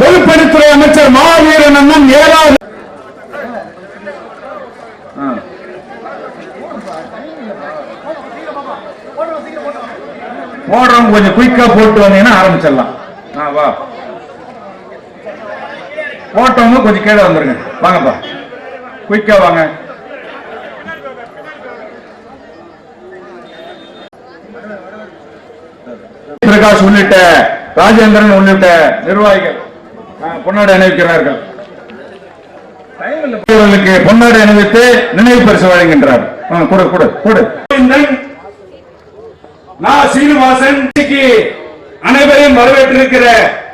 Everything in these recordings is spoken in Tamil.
பொதுப்பணித்துறை அமைச்சர் மாவீரன் அண்ணன் ஏழாவது. போடுறவங்க கொஞ்சம் குயிக்கா போட்டு வந்தீங்கன்னா ஆரம்பிச்சிடலாம். வா. போட்டவங்க கொஞ்சம் கீழே வந்துருங்க. வாங்கப்பா. குயிக்கா வாங்க. பிரகாஷ் உள்ளிட்ட ராஜேந்திரன் உள்ளிட்ட நிர்வாகிகள் பொன்னாடை அணிவிக்கிறார்கள். பொன்னாடை அணிவித்து நினைவு பரிசு வழங்குகின்றார். கொடு கொடு கொடு. நான் சீனிவாசன் அனைவரையும் வரவேற்றிருக்கிற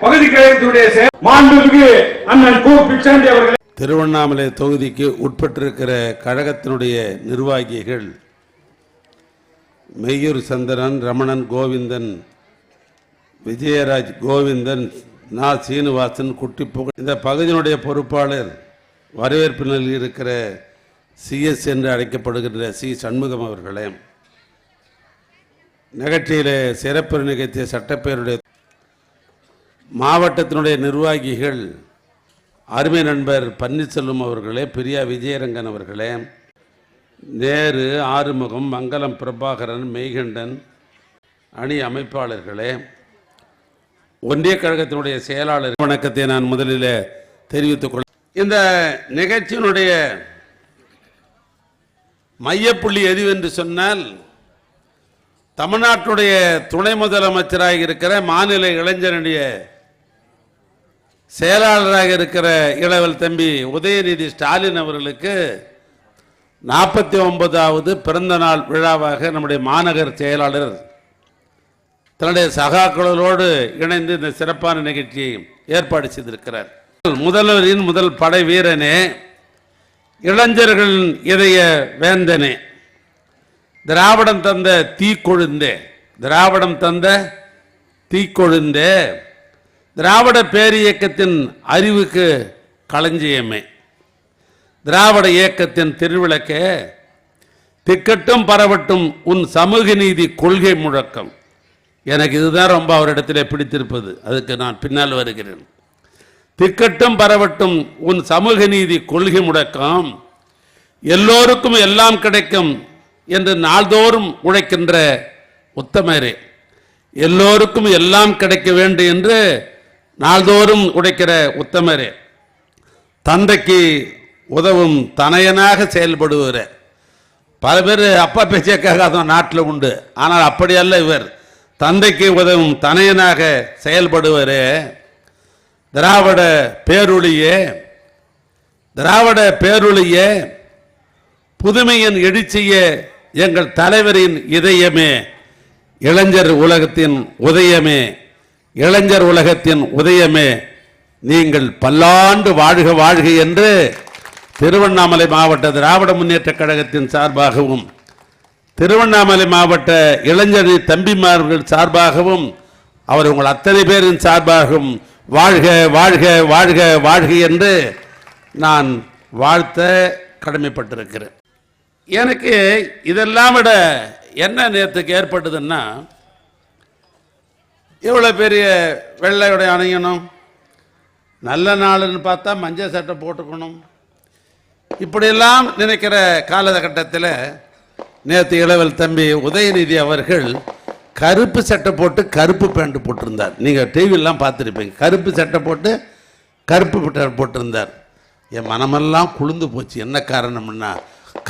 பகுதி கழகத்துடைய செயல் மாண்புமிகு அண்ணன் கு. பிச்சாண்டி அவர்கள். திருவண்ணாமலை தொகுதிக்கு உட்பட்டிருக்கிற கழகத்தினுடைய நிர்வாகிகள் மெய்யூர் சந்திரன் ரமணன் கோவிந்தன் விஜயராஜ் கோவிந்தன் நா. சீனிவாசன் குட்டி புகழ். இந்த பகுதியினுடைய பொறுப்பாளர் வரவேற்பினில் இருக்கிற சிஎஸ் என்று அழைக்கப்படுகின்ற சி. சண்முகம் அவர்களே. நிகழ்ச்சியில் சிறப்பு நிகழ்த்திய சட்டப்பேருடைய மாவட்டத்தினுடைய நிர்வாகிகள் அருமை நண்பர் பன்னீர்செல்வம் அவர்களே பிரியா விஜயரங்கன் அவர்களே நேரு ஆறுமுகம் மங்களம் பிரபாகரன் மெய்கண்டன் அணி அமைப்பாளர்களே ஒன்றிய கழகத்தினுடைய செயலாளர் வணக்கத்தை நான் முதலில் தெரிவித்துக் கொள்ள இந்த நிகழ்ச்சியினுடைய மையப்புள்ளி எதுவென்று சொன்னால் தமிழ்நாட்டுடைய துணை முதலமைச்சராக இருக்கிற மாநில இளைஞருடைய செயலாளராக இருக்கிற இளவல் தம்பி உதயநிதி ஸ்டாலின் அவர்களுக்கு நாற்பத்தி ஒன்பதாவது பிறந்த நாள் விழாவாக நம்முடைய மாநகர் செயலாளர் தன்னுடைய சகாக்களோடு இணைந்து இந்த சிறப்பான நிகழ்ச்சியை ஏற்பாடு செய்திருக்கிறார். முதல்வரின் முதல் படை வீரனே இளைஞர்களின் இதய வேந்தனே திராவிடம் தந்த தீக்கொழுந்தே திராவிடம் தந்த தீக்கொழுந்தே திராவிட பேரியக்கத்தின் அறிவுக்கு களஞ்சியமே திராவிட இயக்கத்தின் திருவிளக்கே திக்கட்டும் பரவட்டும் உன் சமூக நீதி கொள்கை முழக்கம். எனக்கு இதுதான் ரொம்ப அவரிடத்திலே பிடித்திருப்பது. அதுக்கு நான் பின்னால் வருகிறேன். திக்கட்டும் பரவட்டும் உன் சமூக நீதி கொள்கை முடக்கம். எல்லோருக்கும் எல்லாம் கிடைக்கும் என்று நாள்தோறும் உழைக்கின்ற உத்தமரே. எல்லோருக்கும் எல்லாம் கிடைக்க வேண்டும் என்று நாள்தோறும் உழைக்கிற உத்தமரே. தந்தைக்கு உதவும் தனையனாக செயல்படுவார். பல பேர் அப்பா பேச்சே அதான் நாட்டில் உண்டு. ஆனால் அப்படியல்ல இவர். தந்தைக்கு உதவும் தனையனாக செயல்படுவரே. திராவிட பேரொளியே திராவிட பேரொளியே புதுமையின் எழுச்சியே எங்கள் தலைவரின் இதயமே. இளைஞர் உலகத்தின் உதயமே இளைஞர் உலகத்தின் உதயமே. நீங்கள் பல்லாண்டு வாழ்க வாழ்க என்று திருவண்ணாமலை மாவட்ட திராவிட முன்னேற்றக் கழகத்தின் சார்பாகவும் திருவண்ணாமலை மாவட்ட இளைஞர் தம்பிமார்கள் சார்பாகவும் அவர் உங்கள் அத்தனை பேரின் சார்பாகவும் வாழ்க வாழ்க வாழ்க வாழ்க என்று நான் வாழ்த்த கடமைப்பட்டிருக்கிறேன். எனக்கு இதெல்லாம் விட என்ன நேரத்துக்கு ஏற்பட்டதுன்னா இவ்வளோ பெரிய வெள்ளை உடை அணியணும் நல்ல நாளுன்னு பார்த்தா மஞ்சள் சட்டை போட்டுக்கணும். இப்படியெல்லாம் நினைக்கிற காலகட்டத்தில் நேற்று இளவல் தம்பி உதயநிதி அவர்கள் கருப்பு சட்டை போட்டு கருப்பு பேண்ட் போட்டிருந்தார். நீங்கள் டிவிலாம் பார்த்துருப்பீங்க. கருப்பு சட்டை போட்டு கருப்பு சட்டை போட்டிருந்தார். என் மனமெல்லாம் குளிர்ந்து போச்சு. என்ன காரணம்னா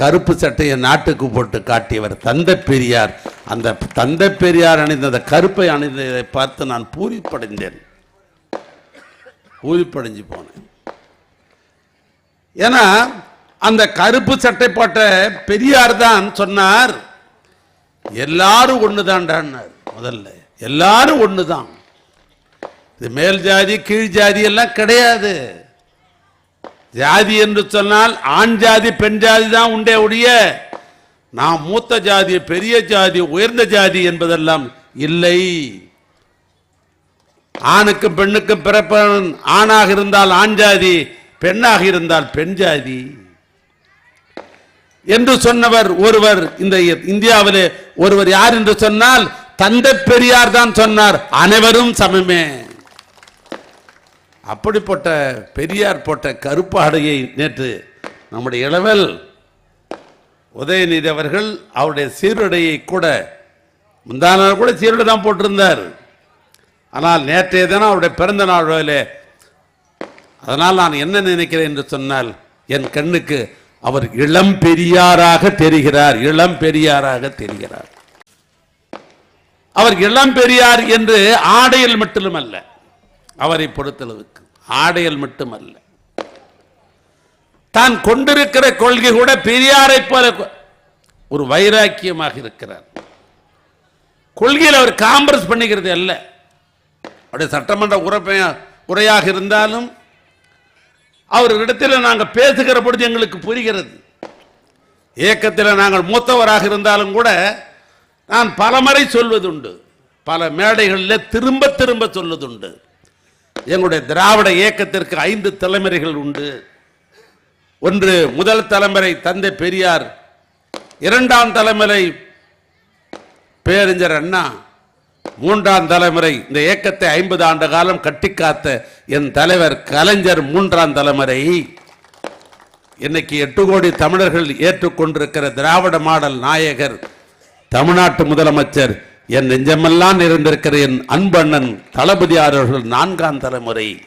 கருப்பு சட்டையை நாட்டுக்கு போட்டு காட்டியவர் தந்தை பெரியார். அந்த தந்தை பெரியார் அணிந்த அந்த கருப்பை அணிந்ததை பார்த்து நான் பூரிப்படைந்தேன். பூரிப்படைஞ்சு போனேன். ஏன்னா அந்த கருப்பு சட்டை போட்ட பெரியார் தான் சொன்னார். எல்லாரும் ஒண்ணுதான்டான்னார் முதல்ல. எல்லாரும் ஒண்ணுதான். இது மேல் ஜாதி கீழ் ஜாதி எல்லாம் கிடையாது. ஜாதி என்று சொன்னால் ஆண் ஜாதி பெண் ஜாதி தான் உண்டே உடைய நான் மூத்த ஜாதி பெரிய ஜாதி உயர்ந்த ஜாதி என்பதெல்லாம் இல்லை. ஆணுக்கும் பெண்ணுக்கும் பிறப்பன் ஆணாக இருந்தால் ஆண் ஜாதி பெண்ணாக இருந்தால் பெண் ஜாதி. என்று சொன்னவர் ஒருவர் இந்த இந்தியாவிலே ஒருவர் யார் என்று சொன்னால் தந்தை பெரியார் தான் சொன்னார். அனைவரும் சமமே. அப்படிப்பட்ட பெரியார் போட்ட கருப்பாடையை நேற்று நம்முடைய இளவல் உதயநிதி அவர்கள் அவருடைய சீருடையை கூட முந்தானவர் கூட சீருடை தான் போட்டிருந்தார். ஆனால் நேற்றைய தினம் அவருடைய பிறந்த நாள் அதனால் நான் என்ன நினைக்கிறேன் என்று சொன்னால் என் கண்ணுக்கு அவர் இளம் பெரியாராக தெரிகிறார். இளம் பெரியாராக தெரிகிறார். அவர் இளம் பெரியார் என்று ஆடையில் மட்டுமல்ல அவரை பொறுத்தளவுக்கு ஆடையில் மட்டுமல்ல தான் கொண்டிருக்கிற கொள்கை கூட பெரியாரை போல ஒரு வைராக்கியமாக இருக்கிறார். கொள்கையில் அவர் காம்பரஸ் பண்ணிக்கிறது அல்ல. அவருடைய சட்டமன்ற உறுப்ப உரையாக இருந்தாலும் அவர்களிடத்தில் நாங்கள் பேசுகிற பொழுது எங்களுக்கு புரிகிறது. இயக்கத்தில் நாங்கள் மூத்தவராக இருந்தாலும் கூட நான் பலமுறை சொல்வதுண்டு. பல மேடைகளில் திரும்ப திரும்ப சொல்வதுண்டு. எங்களுடைய திராவிட இயக்கத்திற்கு ஐந்து தலைமுறைகள் உண்டு. ஒன்று முதல் தலைமுறை தந்தை பெரியார் இரண்டாம் தலைமுறை பேரறிஞர் அண்ணா மூன்றாம் தலைமுறை இந்த இயக்கத்தை ஐம்பது ஆண்டு காலம் கட்டிக்காத்த என் தலைவர் கலைஞர் மூன்றாம் தலைமுறை. இன்னைக்கு எட்டு கோடி தமிழர்கள் ஏற்றுக்கொண்டிருக்கிற திராவிட மாடல் நாயகர் தமிழ்நாட்டு முதலமைச்சர் என் நெஞ்சமெல்லாம் இருந்திருக்கிற என் அன்பண்ணன் தளபதி அவர்கள் நான்காம் தலைமுறை.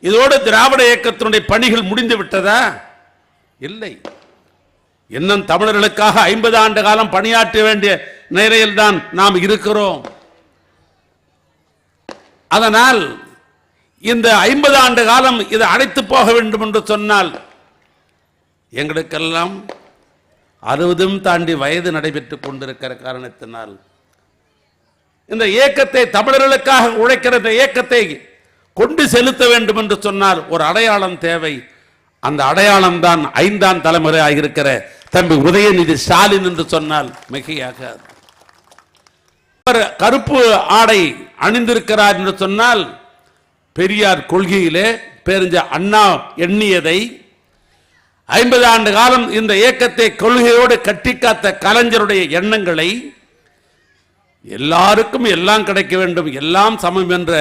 இதோடு திராவிட இயக்கத்தினுடைய பணிகள் முடிந்து விட்டதா? இல்லை. இன்னும் தமிழர்களுக்காக ஐம்பது ஆண்டு காலம் பணியாற்ற வேண்டிய நிலையில் தான் நாம் இருக்கிறோம். அதனால் இந்த ஐம்பது ஆண்டு காலம் இதை அழைத்து போக வேண்டும் என்று சொன்னால் எங்களுக்கெல்லாம் அறுபதும் தாண்டி வயது நடைபெற்றுக் கொண்டிருக்கிற காரணத்தினால் இந்த இயக்கத்தை தமிழர்களுக்காக உழைக்கிற இந்த இயக்கத்தை கொண்டு செலுத்த வேண்டும் என்று சொன்னால் ஒரு அடையாளம் தேவை. அந்த அடையாளம் தான் ஐந்தாம் தலைமுறையாக இருக்கிற தம்பி உதயநிதி ஸ்டாலின் என்று சொன்னால் மிகையாகாது. அவர் கருப்பு ஆடை அணிந்திருக்கிறார் என்று சொன்னால் பெரியார் கொள்கையிலே பேரஞ்ச அண்ணா எண்ணியதை ஐம்பது ஆண்டு காலம் இந்த இயக்கத்தை கொள்கையோடு கட்டிக்காத்த கலைஞருடைய எண்ணங்களை எல்லாருக்கும் எல்லாம் கிடைக்க வேண்டும் எல்லாம் சமம் என்ற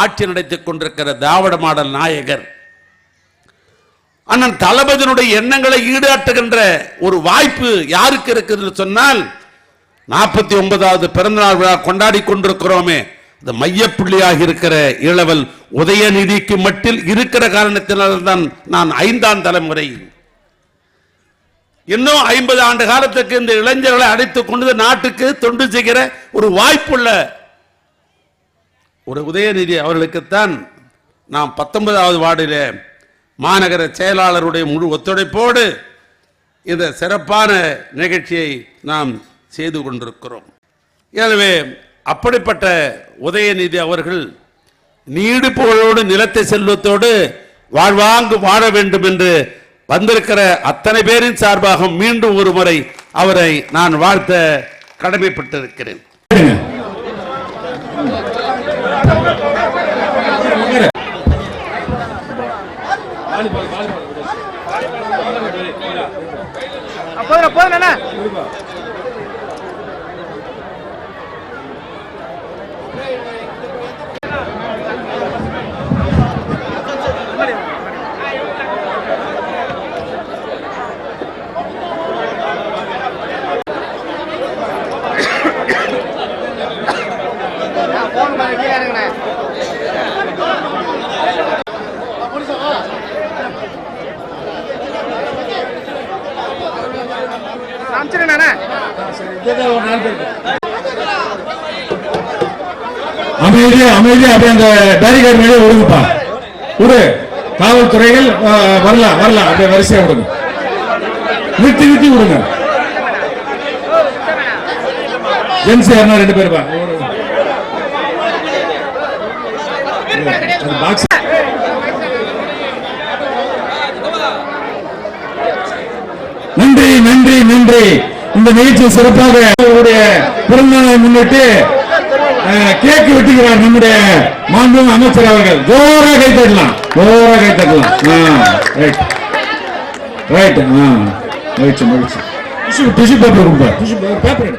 ஆட்சி நடத்திக் கொண்டிருக்கிற திராவிட மாடல் நாயகர் அண்ணன் தளபதியினுடைய எண்ணங்களை ஈடாட்டுகின்ற ஒரு வாய்ப்பு யாருக்கு இருக்குதுன்னு சொன்னால் நாற்பத்தி ஒன்பதாவது பிறந்தநாள் விழா கொண்டாடி கொண்டிருக்கிறோமே. இந்த மையப்புள்ளியாக இருக்கிற இளவல் உதயநிதிக்கு மட்டில் இருக்கிற காரணத்தினால்தான் நான் ஐந்தாம் தலைமுறை இன்னும் ஐம்பது ஆண்டு காலத்துக்கு இந்த இளைஞர்களை அடைத்துக் கொண்டு நாட்டுக்கு தொண்டு செய்கிற ஒரு வாய்ப்புள்ள ஒரு உதயநிதி அவர்களுக்குத்தான் நாம் பத்தொன்பதாவது வார்டிலே மாநகர செயலாளருடைய முழு ஒத்துழைப்போடு இந்த சிறப்பான நிகழ்ச்சியை நாம் செய்து கொண்டிருக்கிறோம். எனவே அப்படிப்பட்ட உதயநிதி அவர்கள் நீடு புகழோடு நிலத்தை செல்வத்தோடு வாழ்வாங்கு வாழ வேண்டும் என்று வந்திருக்கிற அத்தனை பேரின் சார்பாக மீண்டும் ஒரு முறை அவரை நான் வாழ்த்த கடமைப்பட்டிருக்கிறேன். போதும் போதும் அண்ணா. போன் பண்ணி இறங்குண்ணே அமைதி அமைதி அப்படி அந்த பேரிகேட் மேலே விடுங்கப்பா விடு. காவல்துறைகள் வரலாம் வரலாம். அப்படியே வரிசையா விடுங்க. நிறுத்தி நிறுத்தி விடுங்க. ஜென்ஸ் யாருன்னா ரெண்டு பேர் பா பாக்ஸ் நன்றி நன்றி நன்றி. இந்த நிகழ்ச்சி சிறப்பாக அவருடைய பிறந்த நாளை முன்னிட்டு கேக் வெட்டுகிறார் நம்முடைய மாண்புமிகு அமைச்சர் அவர்கள். ஜோரா கை தட்டலாம் ஜோரா கை தட்டலாம் ரைட் ரைட் மகிழ்ச்சி மகிழ்ச்சி டிஷ்யூ பேப்பர் கொடுப்பா டிஷ்யூ பேப்பர் எடு